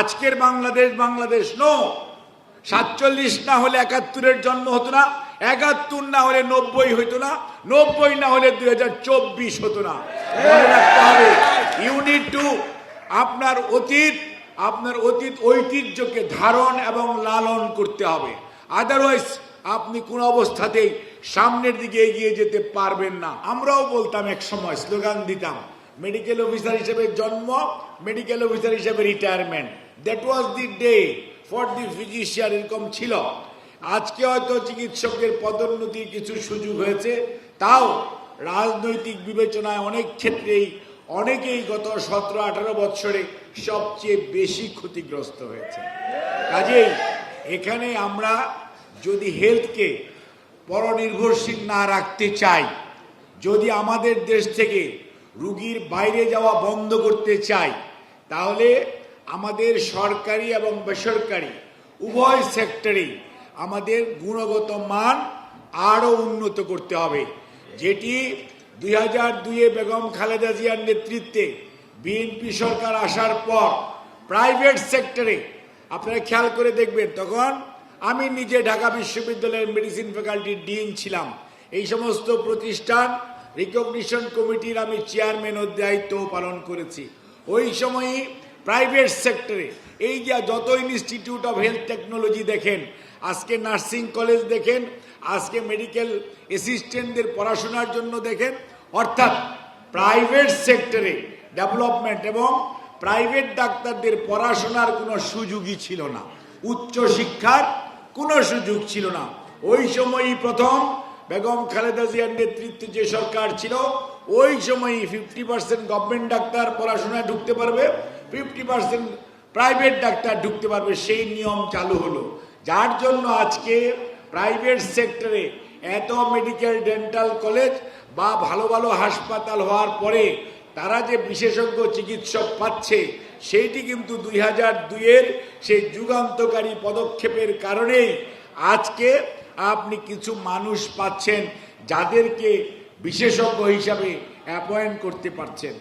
আজকের বাংলাদেশ বাংলাদেশ নো। সাতচল্লিশ না হলে একাত্তরের জন্ম হতো না, একাত্তর না হলে নব্বই হতো না, নব্বই না হলে দুই হাজার চব্বিশ হতো না। ইউনিট টু আপনার অতীত আপনার অতীত ঐতিহ্যকে ধারণ এবং লালন করতে হবে। আদারওয়াইজ আপনি কোন অবস্থাতেই সামনের দিকে এগিয়ে যেতে পারবেন না। আমরাও বলতাম এক সময়, স্লোগান দিতাম মেডিকেল অফিসার হিসেবে জন্ম মেডিকেল অফিসার হিসেবে retirement that was the day for the physician এরকম ছিল। আজকে হয়তো চিকিৎসকের পদোন্নতির কিছু সুযোগ হয়েছে। তাও রাজনৈতিক বিবেচনায় অনেক ক্ষেত্রেই অনেকেই গত সতেরো, আঠারো বৎসরে সবচেয়ে বেশি ক্ষতিগ্রস্ত হয়েছে। কাজেই এখানে আমরা যদি হেলথকে পরনির্ভরশীল না রাখতে চাই, যদি আমাদের দেশ থেকে রুগীর বাইরে যাওয়া বন্ধ করতে চাই, তাহলে আমাদের সরকারি এবং বেসরকারি উভয় সেক্টরেই আমাদের গুণগত মান আরও উন্নত করতে হবে। যেটি দুই হাজার দুইয়ে বেগম খালেদা জিয়ার নেতৃত্বে বিএনপি সরকার আসার পর প্রাইভেট সেক্টরে, আপনারা খেয়াল করে দেখবেন, তখন আমি নিজে ঢাকা বিশ্ববিদ্যালয়ের মেডিসিন ফ্যাকাল্টির ডিন ছিলাম। এই সমস্ত প্রতিষ্ঠান রিকগনিশন কমিটির আমি চেয়ারম্যানের দায়িত্ব পালন করেছি। ওই সময়ই প্রাইভেট সেক্টরে এই যে যত ইনস্টিটিউট অফ হেলথ টেকনোলজি দেখেন, আজকে নার্সিং কলেজ দেখেন, আজকে মেডিকেল অ্যাসিস্ট্যান্টদের পড়াশোনার জন্য দেখেন, অর্থাৎ প্রাইভেট সেক্টরে ডেভেলপমেন্ট এবং প্রাইভেট ডাক্তারদের পড়াশোনার কোনো সুযোগই ছিল না। উচ্চ শিক্ষার কোনো সুযোগ ছিল না। ওই সময়ই প্রথম বেগম খালেদা জিয়ার নেতৃত্বে যে সরকার ছিল, ওই সময়ই ফিফটি পার্সেন্ট গভর্নমেন্ট ডাক্তার পড়াশোনায় ঢুকতে পারবে ফিফটি পার্সেন্ট প্রাইভেট ডাক্তার ঢুকতে পারবে, সেই নিয়ম চালু হলো। যার জন্য আজকে প্রাইভেট সেক্টরে এত মেডিকেল ডেন্টাল কলেজ বা ভালো ভালো হাসপাতাল হওয়ার পরে তারা যে বিশেষজ্ঞ চিকিৎসক পাচ্ছে, সেইটি কিন্তু দুই হাজার দুইয়ের সেই যুগান্তকারী পদক্ষেপের কারণেই আজকে আপনি কিছু মানুষ পাচ্ছেন যাদেরকে বিশেষজ্ঞ হিসাবে অ্যাপয়েন্ট করতে পারছেন।